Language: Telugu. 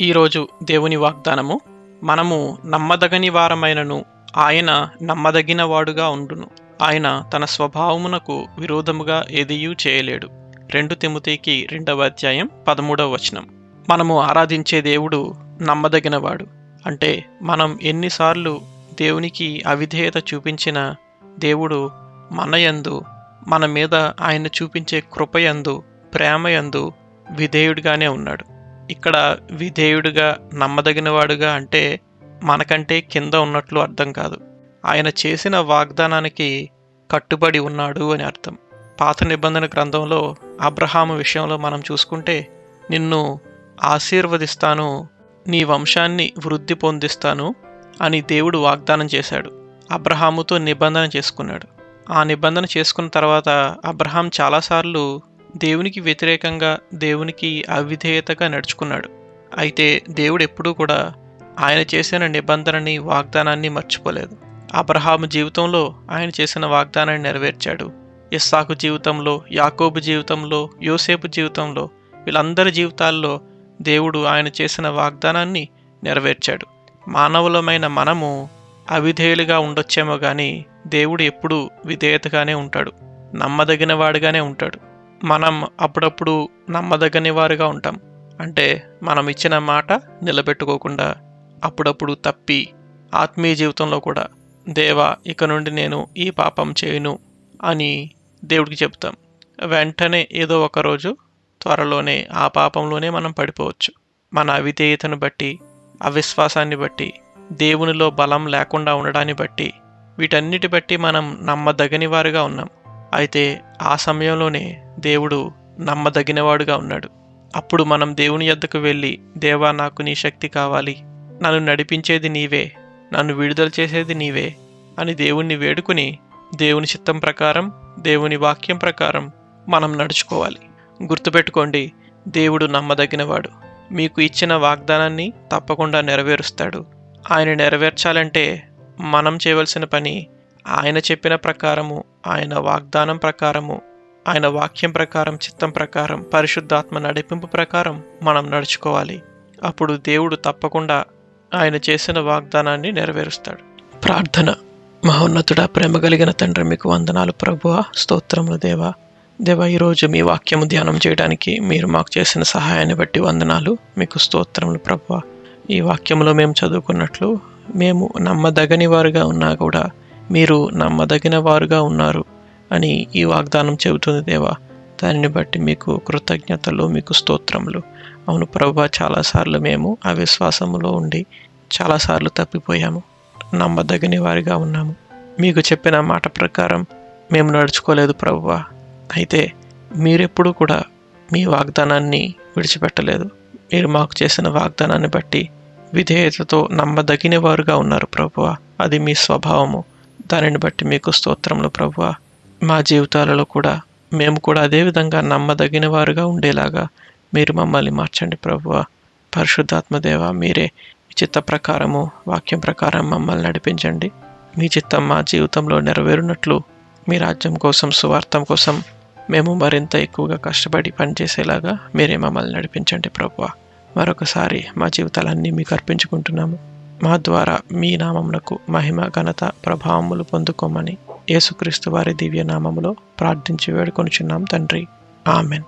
ఈరోజు దేవుని వాగ్దానము మనము నమ్మదగని వారమైనను ఆయన నమ్మదగిన వాడుగా ఉండును. ఆయన తన స్వభావమునకు విరోధముగా ఏదియూ చేయలేడు. రెండు తిముతేకి రెండవ అధ్యాయం పదమూడవ వచనం. మనము ఆరాధించే దేవుడు నమ్మదగినవాడు. అంటే మనం ఎన్నిసార్లు దేవునికి అవిధేయత చూపించిన దేవుడు మనయందు మన మీద ఆయన చూపించే కృపయందు ప్రేమయందు విధేయుడిగానే ఉన్నాడు. ఇక్కడ విధేయుడిగా నమ్మదగినవాడుగా అంటే మనకంటే కింద ఉన్నట్లు అర్థం కాదు. ఆయన చేసిన వాగ్దానానికి కట్టుబడి ఉన్నాడు అని అర్థం. పాత నిబంధన గ్రంథంలో అబ్రహాము విషయంలో మనం చూసుకుంటే నిన్ను ఆశీర్వదిస్తాను నీ వంశాన్ని వృద్ధి పొందిస్తాను అని దేవుడు వాగ్దానం చేశాడు. అబ్రహాముతో నిబంధన చేసుకున్నాడు. ఆ నిబంధన చేసుకున్న తర్వాత అబ్రహాం చాలాసార్లు దేవునికి వ్యతిరేకంగా దేవునికి అవిధేయతగా నడుచుకున్నాడు. అయితే దేవుడు ఎప్పుడూ కూడా ఆయన చేసిన నిబంధనని వాగ్దానాన్ని మర్చిపోలేదు. అబ్రహాము జీవితంలో ఆయన చేసిన వాగ్దానాన్ని నెరవేర్చాడు. ఇస్సాకు జీవితంలో యాకోబు జీవితంలో యోసేపు జీవితంలో వీళ్ళందరి జీవితాల్లో దేవుడు ఆయన చేసిన వాగ్దానాన్ని నెరవేర్చాడు. మానవులమైన మనము అవిధేయులుగా ఉండొచ్చేమో కానీ దేవుడు ఎప్పుడూ విధేయతగానే ఉంటాడు. నమ్మదగిన వాడుగానే ఉంటాడు. మనం అప్పుడప్పుడు నమ్మదగని వారుగా ఉంటాం. అంటే మనం ఇచ్చిన మాట నిలబెట్టుకోకుండా అప్పుడప్పుడు తప్పి ఆత్మీయ జీవితంలో కూడా దేవా ఇక నుండి నేను ఈ పాపం చేయను అని దేవుడికి చెప్తాం. వెంటనే ఏదో ఒకరోజు త్వరలోనే ఆ పాపంలోనే మనం పడిపోవచ్చు. మన అవిధేయతను బట్టి అవిశ్వాసాన్ని బట్టి దేవునిలో బలం లేకుండా ఉండడాన్ని బట్టి వీటన్నిటి బట్టి మనం నమ్మదగని వారుగా ఉన్నాం. అయితే ఆ సమయంలోనే దేవుడు నమ్మదగినవాడుగా ఉన్నాడు. అప్పుడు మనం దేవుని యొద్దకు వెళ్ళి దేవా నాకు నీ శక్తి కావాలి. నన్ను నడిపించేది నీవే. నన్ను విడుదల చేసేది నీవే అని దేవుణ్ణి వేడుకుని దేవుని చిత్తం ప్రకారం దేవుని వాక్యం ప్రకారం మనం నడుచుకోవాలి. గుర్తుపెట్టుకోండి దేవుడు నమ్మదగినవాడు. మీకు ఇచ్చిన వాగ్దానాన్ని తప్పకుండా నెరవేరుస్తాడు. ఆయన నెరవేర్చాలంటే మనం చేయవలసిన పని ఆయన చెప్పిన ప్రకారము ఆయన వాగ్దానం ప్రకారము ఆయన వాక్యం ప్రకారం చిత్తం ప్రకారం పరిశుద్ధాత్మ నడిపింపు ప్రకారం మనం నడుచుకోవాలి. అప్పుడు దేవుడు తప్పకుండా ఆయన చేసిన వాగ్దానాన్ని నెరవేరుస్తాడు. ప్రార్థన. మహోన్నతుడ ప్రేమ కలిగిన తండ్రి మీకు వందనాలు ప్రభువ స్తోత్రములు దేవా. దేవా ఈరోజు మీ వాక్యము ధ్యానం చేయడానికి మీరు మాకు చేసిన సహాయాన్ని బట్టి వందనాలు మీకు స్తోత్రములు ప్రభువ. ఈ వాక్యంలో మేము చదువుకున్నట్లు మేము నమ్మదగని వారుగా ఉన్నా కూడా మీరు నమ్మదగిన వారుగా ఉన్నారు. అని ఈ వాగ్దానం చెబుతుంది దేవా. దానిని బట్టి మీకు కృతజ్ఞతలు మీకు స్తోత్రములు. అవును ప్రభు చాలాసార్లు మేము అవిశ్వాసములో ఉండి చాలాసార్లు తప్పిపోయాము. నమ్మదగని వారిగా ఉన్నాము. మీకు చెప్పిన మాట ప్రకారం మేము నడుచుకోలేదు ప్రభువా అయితే మీరెప్పుడు కూడా మీ వాగ్దానాన్ని విడిచిపెట్టలేదు. మీరు మాకు చేసిన వాగ్దానాన్ని బట్టి విధేయతతో నమ్మదగిన వారుగా ఉన్నారు ప్రభువ అది మీ స్వభావము. దానిని బట్టి మీకు స్తోత్రములు ప్రభువ మా జీవితాలలో కూడా మేము కూడా అదేవిధంగా నమ్మదగిన వారుగా ఉండేలాగా మీరు మమ్మల్ని మార్చండి ప్రభువ. పరిశుద్ధాత్మదేవ మీరే చిత్త ప్రకారము వాక్యం ప్రకారం మమ్మల్ని నడిపించండి. మీ చిత్తం మా జీవితంలో నెరవేరునట్లు మీ రాజ్యం కోసం సువార్థం కోసం మేము మరింత ఎక్కువగా కష్టపడి పనిచేసేలాగా మీరే మమ్మల్ని నడిపించండి ప్రభువ. మరొకసారి మా జీవితాలన్నీ మీకు అర్పించుకుంటున్నాము. మా ద్వారా మీ నామమునకు మహిమ ఘనత ప్రభావములు పొందుకోమని యేసుక్రీస్తు వారి దివ్య నామములో ప్రార్థించి వేడుకొనుచున్నాం తండ్రి. ఆమెన్.